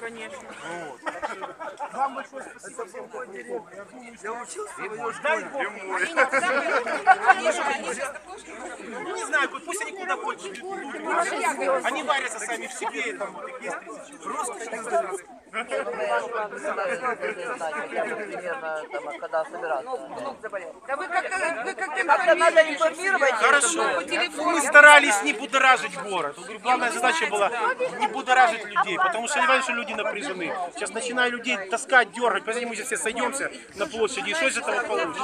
Конечно. Вам большое спасибо всем, деревья. Я учился в ее школе. Ну, не знаю, пусть они куда больше Они варятся сами в себе, и там вот есть 30 человек. Примерно там, а когда собираться. Да вы как-то вы как-то Как-то надо информировать. Хорошо. Мы старались не будоражить город. Главная задача была не будоражить людей, потому что что люди напряжены. Сейчас начинаю людей таскать, дергать, посмотрите, мы сейчас все сойдемся на площади, и что из этого получится?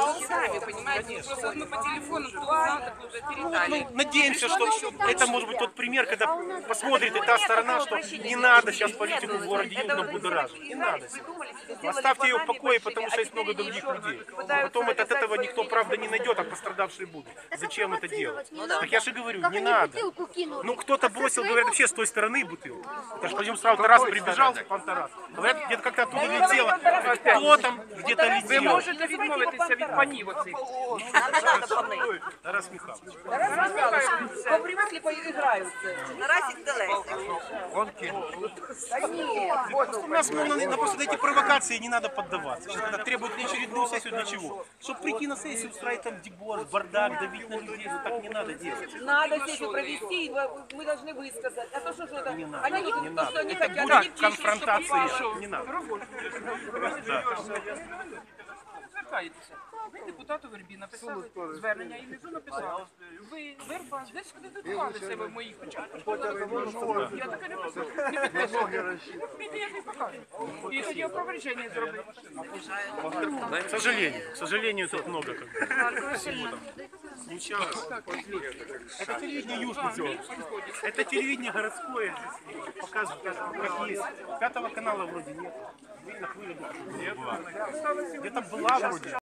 Мы по уже передали. Ну, надеемся, что это может быть тот пример, когда посмотрит и та сторона, что не надо сейчас политику в городе Южном будоражить. Не надо Оставьте ее в покое, потому что есть много других людей. Потом это, от этого никто, правда, не найдет, а пострадавшие будут. Зачем это делать? Так я же говорю, не надо. Ну, кто-то бросил, говорят, вообще с той стороны бутылку. Это же пойдем сразу Тарас прибежал, пан Тарас. Говорят, где-то как-то оттуда летело. Кто там где-то Ви летел? можете відмовитися від панів оцих. Тарас Михайлович. По привыкли, поиграются. Тарасик Телесик. Он кинул. У нас мол, на, на просто эти провокации не надо поддаваться. Сейчас когда требуют очередную сессию для чего? Чтобы прийти на сессию, устраивать там дебор, бардак, давить на людей, ну так не надо делать. Надо сессию провести, мы должны высказать. А то что же это? Они Не надо. что они Это хотят. будет они конфронтация. Не надо Звертаєтеся. Ви депутату Вербі написали звернення і внизу написали. Ви Верба, десь скредитували себе в моїх очах. Я таке не писав. Не підписував. Піди, я не покажу. І тоді опроверження зробив. К сожалению, к сожалению, тут много как бы, всего там. Случалось. Это телевидение Южный Это телевидение городское. Показывают, как есть. Пятого канала вроде нет. Видно, Где-то была вроде.